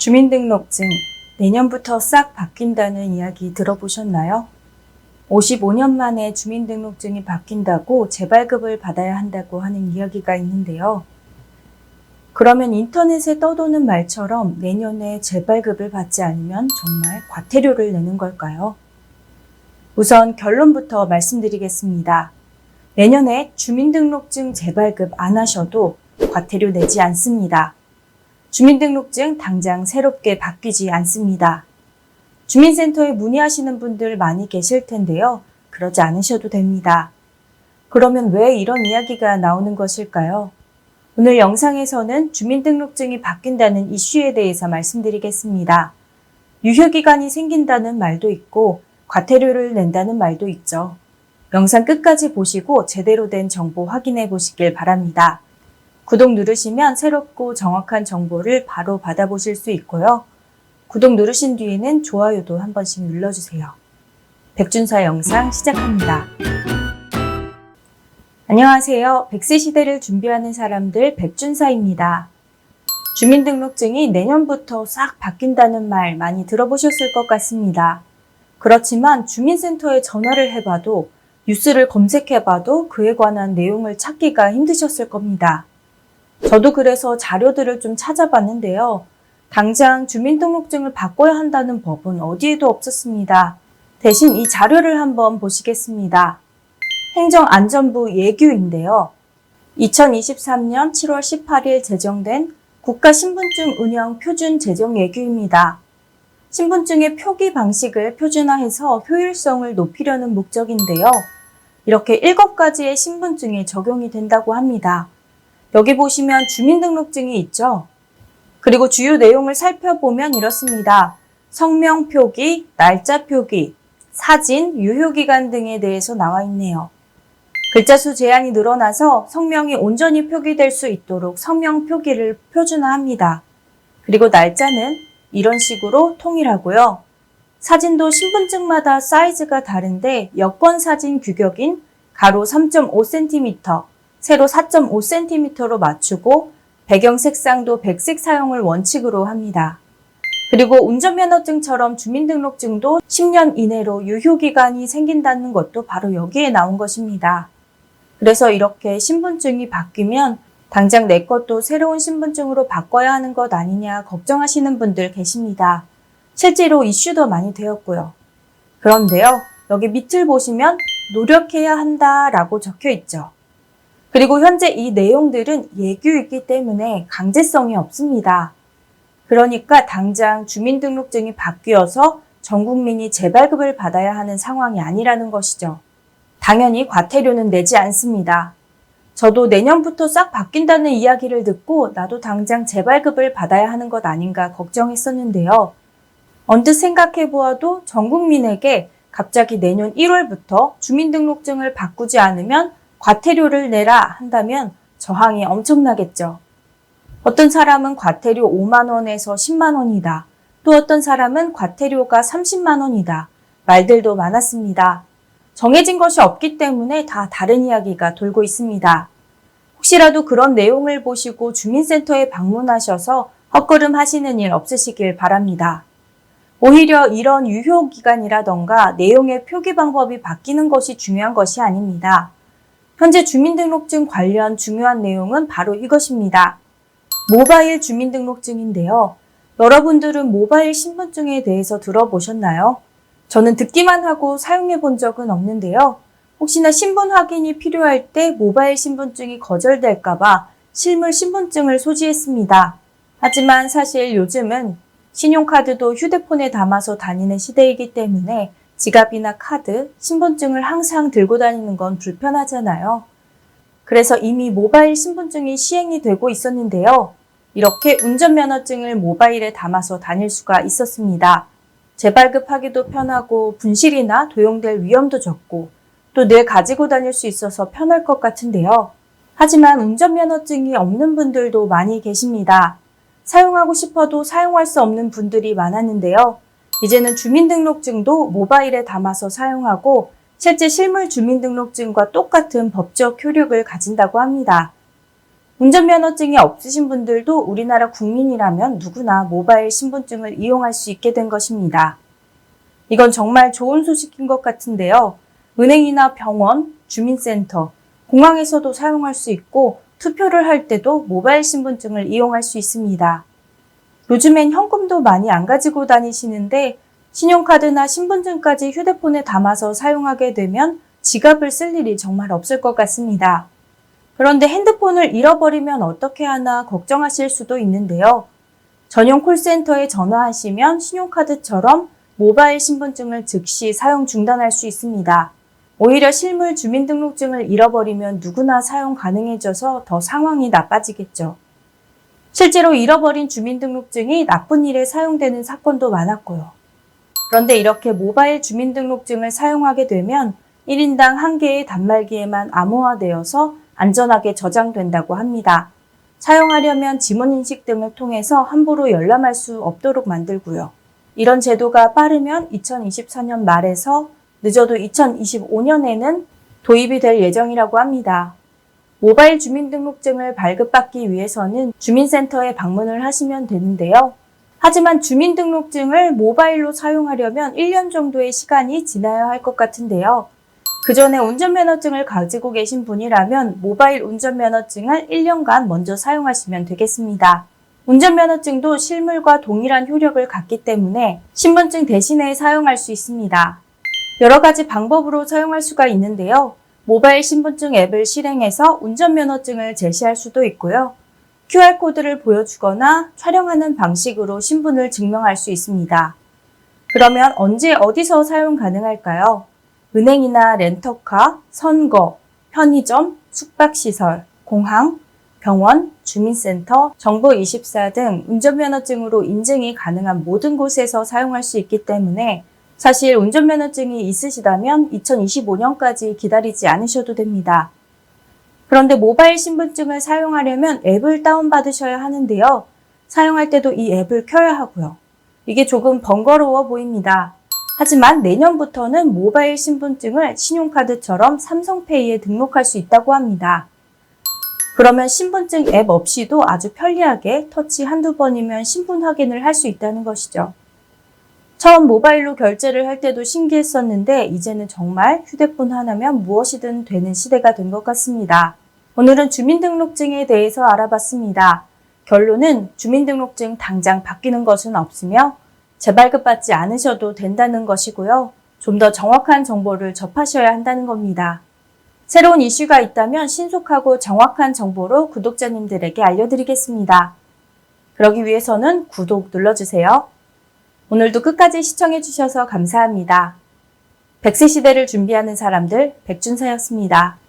주민등록증 내년부터 싹 바뀐다는 이야기 들어보셨나요? 55년 만에 주민등록증이 바뀐다고 재발급을 받아야 한다고 하는 이야기가 있는데요. 그러면 인터넷에 떠도는 말처럼 내년에 재발급을 받지 않으면 정말 과태료를 내는 걸까요? 우선 결론부터 말씀드리겠습니다. 내년에 주민등록증 재발급 안 하셔도 과태료 내지 않습니다. 주민등록증 당장 새롭게 바뀌지 않습니다. 주민센터에 문의하시는 분들 많이 계실 텐데요. 그러지 않으셔도 됩니다. 그러면 왜 이런 이야기가 나오는 것일까요? 오늘 영상에서는 주민등록증이 바뀐다는 이슈에 대해서 말씀드리겠습니다. 유효기간이 생긴다는 말도 있고 과태료를 낸다는 말도 있죠. 영상 끝까지 보시고 제대로 된 정보 확인해 보시길 바랍니다. 구독 누르시면 새롭고 정확한 정보를 바로 받아보실 수 있고요. 구독 누르신 뒤에는 좋아요도 한 번씩 눌러주세요. 백준사 영상 시작합니다. 안녕하세요. 100세 시대를 준비하는 사람들 백준사입니다. 주민등록증이 내년부터 싹 바뀐다는 말 많이 들어보셨을 것 같습니다. 그렇지만 주민센터에 전화를 해봐도 뉴스를 검색해봐도 그에 관한 내용을 찾기가 힘드셨을 겁니다. 저도 그래서 자료들을 좀 찾아봤는데요. 당장 주민등록증을 바꿔야 한다는 법은 어디에도 없었습니다. 대신 이 자료를 한번 보시겠습니다. 행정안전부 예규인데요. 2023년 7월 18일 제정된 국가신분증 운영 표준 제정 예규입니다. 신분증의 표기 방식을 표준화해서 효율성을 높이려는 목적인데요. 이렇게 7가지의 신분증에 적용이 된다고 합니다. 여기 보시면 주민등록증이 있죠. 그리고 주요 내용을 살펴보면 이렇습니다. 성명 표기, 날짜 표기, 사진, 유효기간 등에 대해서 나와 있네요. 글자 수 제한이 늘어나서 성명이 온전히 표기될 수 있도록 성명 표기를 표준화합니다. 그리고 날짜는 이런 식으로 통일하고요. 사진도 신분증마다 사이즈가 다른데 여권 사진 규격인 가로 3.5cm, 세로 4.5cm로 맞추고 배경 색상도 백색 사용을 원칙으로 합니다. 그리고 운전면허증처럼 주민등록증도 10년 이내로 유효기간이 생긴다는 것도 바로 여기에 나온 것입니다. 그래서 이렇게 신분증이 바뀌면 당장 내 것도 새로운 신분증으로 바꿔야 하는 것 아니냐 걱정하시는 분들 계십니다. 실제로 이슈도 많이 되었고요. 그런데요, 여기 밑을 보시면 노력해야 한다라고 적혀 있죠. 그리고 현재 이 내용들은 예규이기 때문에 강제성이 없습니다. 그러니까 당장 주민등록증이 바뀌어서 전 국민이 재발급을 받아야 하는 상황이 아니라는 것이죠. 당연히 과태료는 내지 않습니다. 저도 내년부터 싹 바뀐다는 이야기를 듣고 나도 당장 재발급을 받아야 하는 것 아닌가 걱정했었는데요. 언뜻 생각해 보아도 전 국민에게 갑자기 내년 1월부터 주민등록증을 바꾸지 않으면 과태료를 내라 한다면 저항이 엄청나겠죠. 어떤 사람은 과태료 5만 원에서 10만 원이다. 또 어떤 사람은 과태료가 30만 원이다. 말들도 많았습니다. 정해진 것이 없기 때문에 다 다른 이야기가 돌고 있습니다. 혹시라도 그런 내용을 보시고 주민센터에 방문하셔서 헛걸음 하시는 일 없으시길 바랍니다. 오히려 이런 유효기간이라던가 내용의 표기 방법이 바뀌는 것이 중요한 것이 아닙니다. 현재 주민등록증 관련 중요한 내용은 바로 이것입니다. 모바일 주민등록증인데요. 여러분들은 모바일 신분증에 대해서 들어보셨나요? 저는 듣기만 하고 사용해 본 적은 없는데요. 혹시나 신분 확인이 필요할 때 모바일 신분증이 거절될까봐 실물 신분증을 소지했습니다. 하지만 사실 요즘은 신용카드도 휴대폰에 담아서 다니는 시대이기 때문에 지갑이나 카드, 신분증을 항상 들고 다니는 건 불편하잖아요. 그래서 이미 모바일 신분증이 시행이 되고 있었는데요. 이렇게 운전면허증을 모바일에 담아서 다닐 수가 있었습니다. 재발급하기도 편하고 분실이나 도용될 위험도 적고 또 늘 가지고 다닐 수 있어서 편할 것 같은데요. 하지만 운전면허증이 없는 분들도 많이 계십니다. 사용하고 싶어도 사용할 수 없는 분들이 많았는데요. 이제는 주민등록증도 모바일에 담아서 사용하고 실제 실물 주민등록증과 똑같은 법적 효력을 가진다고 합니다. 운전면허증이 없으신 분들도 우리나라 국민이라면 누구나 모바일 신분증을 이용할 수 있게 된 것입니다. 이건 정말 좋은 소식인 것 같은데요. 은행이나 병원, 주민센터, 공항에서도 사용할 수 있고 투표를 할 때도 모바일 신분증을 이용할 수 있습니다. 요즘엔 현금도 많이 안 가지고 다니시는데 신용카드나 신분증까지 휴대폰에 담아서 사용하게 되면 지갑을 쓸 일이 정말 없을 것 같습니다. 그런데 핸드폰을 잃어버리면 어떻게 하나 걱정하실 수도 있는데요. 전용 콜센터에 전화하시면 신용카드처럼 모바일 신분증을 즉시 사용 중단할 수 있습니다. 오히려 실물 주민등록증을 잃어버리면 누구나 사용 가능해져서 더 상황이 나빠지겠죠. 실제로 잃어버린 주민등록증이 나쁜 일에 사용되는 사건도 많았고요. 그런데 이렇게 모바일 주민등록증을 사용하게 되면 1인당 한 개의 단말기에만 암호화되어서 안전하게 저장된다고 합니다. 사용하려면 지문인식 등을 통해서 함부로 열람할 수 없도록 만들고요. 이런 제도가 빠르면 2024년 말에서 늦어도 2025년에는 도입이 될 예정이라고 합니다. 모바일 주민등록증을 발급받기 위해서는 주민센터에 방문을 하시면 되는데요. 하지만 주민등록증을 모바일로 사용하려면 1년 정도의 시간이 지나야 할 것 같은데요. 그 전에 운전면허증을 가지고 계신 분이라면 모바일 운전면허증을 1년간 먼저 사용하시면 되겠습니다. 운전면허증도 실물과 동일한 효력을 갖기 때문에 신분증 대신에 사용할 수 있습니다. 여러 가지 방법으로 사용할 수가 있는데요. 모바일 신분증 앱을 실행해서 운전면허증을 제시할 수도 있고요. QR코드를 보여주거나 촬영하는 방식으로 신분을 증명할 수 있습니다. 그러면 언제 어디서 사용 가능할까요? 은행이나 렌터카, 선거, 편의점, 숙박시설, 공항, 병원, 주민센터, 정보24 등 운전면허증으로 인증이 가능한 모든 곳에서 사용할 수 있기 때문에 사실 운전면허증이 있으시다면 2025년까지 기다리지 않으셔도 됩니다. 그런데 모바일 신분증을 사용하려면 앱을 다운받으셔야 하는데요. 사용할 때도 이 앱을 켜야 하고요. 이게 조금 번거로워 보입니다. 하지만 내년부터는 모바일 신분증을 신용카드처럼 삼성페이에 등록할 수 있다고 합니다. 그러면 신분증 앱 없이도 아주 편리하게 터치 한두 번이면 신분 확인을 할 수 있다는 것이죠. 처음 모바일로 결제를 할 때도 신기했었는데 이제는 정말 휴대폰 하나면 무엇이든 되는 시대가 된 것 같습니다. 오늘은 주민등록증에 대해서 알아봤습니다. 결론은 주민등록증 당장 바뀌는 것은 없으며 재발급받지 않으셔도 된다는 것이고요. 좀 더 정확한 정보를 접하셔야 한다는 겁니다. 새로운 이슈가 있다면 신속하고 정확한 정보로 구독자님들에게 알려드리겠습니다. 그러기 위해서는 구독 눌러주세요. 오늘도 끝까지 시청해주셔서 감사합니다. 백세 시대를 준비하는 사람들 백준사였습니다.